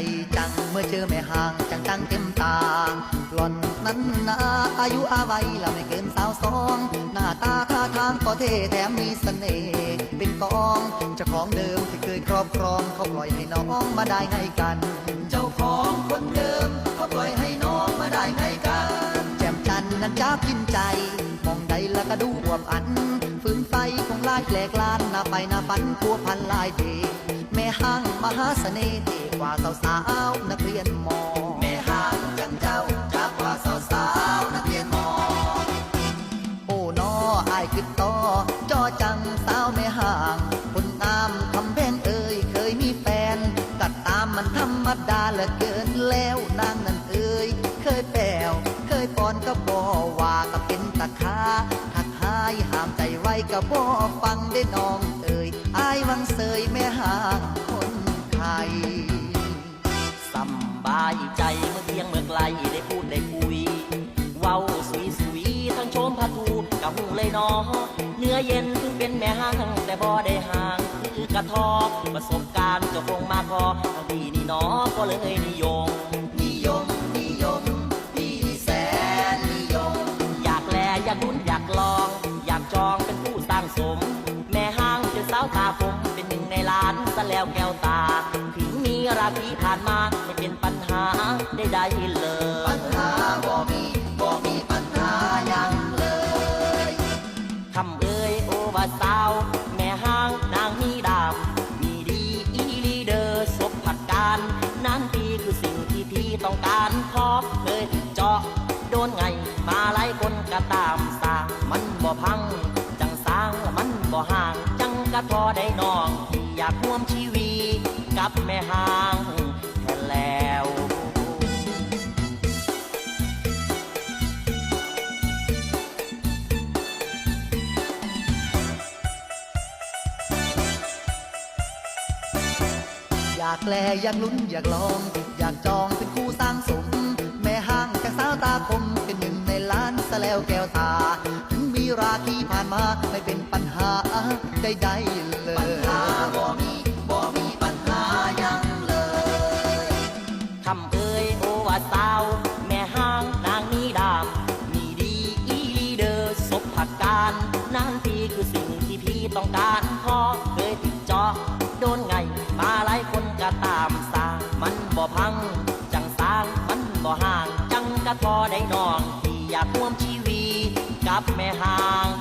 ใจจังเมื่อเจอแม่ห่างจังจังเต็มตาหล่อนนั้นนาอายุอาวัยล้วไม่เกินสาวสองหน้าตาท่าทางก็เท่แถมมีเสน่ห์เป็นกองเจ้าของเดิมที่เคยครอบครองเขาปล่อยให้น้องมาได้ไงกัน เจ้าของคนเดิมเขาปล่อยให้น้องมาได้ไงกัน แจ่มจันทร์นั้นจ้ากินใจมองใดแล้วก็ดูอวบอัน ฝืนไฟของลายแปลกลานหน้าไปหน้าปันพัวพันลายเดแม่ห้างมหาเสน่ห์ดีกว่าสาวสาวนักเรียนมอแม่ห้างจังเจ้าจักกว่าสาวสาวนักเรียนมอโอ้นออายคือต่อจอจังสาวแม่ห่างคนงามคำแพงเอ่ยเคยมีแฟนกัดตามมันธรรมดาเหลือเกินแล้วนางนั้นเอ่ยเคยแปวเคยปอนก็บอว่าก็เป็นตะคาทักหายห้ามใจไว้ก็บอฟังได้น้อง อ่ยอายวังเสยแม่หางคนไทยสำบายใจเมื่อเพียงเมื่อไกลได้พูดได้คุย เว้าสุยสุยๆทั้งโชมพัทูกะหูเลยเนอเนื้อเย็นถึงเป็นแม่ห้างแต่บ่ได้ห่างคือกระทอกประสบการณ์จะคงมาพอเอาดีนี่เนอก็เลยนิยมนิยมนิยมพี่แสนนิยม อยากแลอยากลุ้นอยากลอง อยากจองเป็นผู้สร้างสมางเป็นสาวตาผมเป็นหนึ่งในล้านซะแล้วแก้วตา ถึงมีราตรีผ่านมาไม่เป็นปัญหาได้ได้เลย ปัญหาบ่มีบ่มีปัญหายังเลยคำเอ่ยโอวาสาว แม่ห้างนางมีดามมีดีอีลีเดอร์ศพผัดการนานปีคือสิ่งที่พี่ต้องการพอเคยเจาะโดนไงมาหลายคนก็ตามสางมันบ่พังจังสางล้วมันบ่ห่าง กะพอได้น้องที่อยากร่วมชีวีกับแม่หางแค่แล้วอยากแลอยากลุ้นอยากลอง อยากจอง ผ่านมาไม่เป็นปัญหาใดๆเลย ปัญหาบ่มีบ่มีปัญหายังเลยคำเอ่ยโอวาสาว แม่ห้างนางมีดาม มีดีอีเดอร์ศพผักการนานทีคือสิ่งที่พี่ต้องการพอเคยติดจอโดนไง มาหลายคนก็ตามสร้างมันบ่พัง จังสร้างมันบ่ห่าง จังกะพอได้นองที่อยากร่วมชีวีกับแม่ห้าง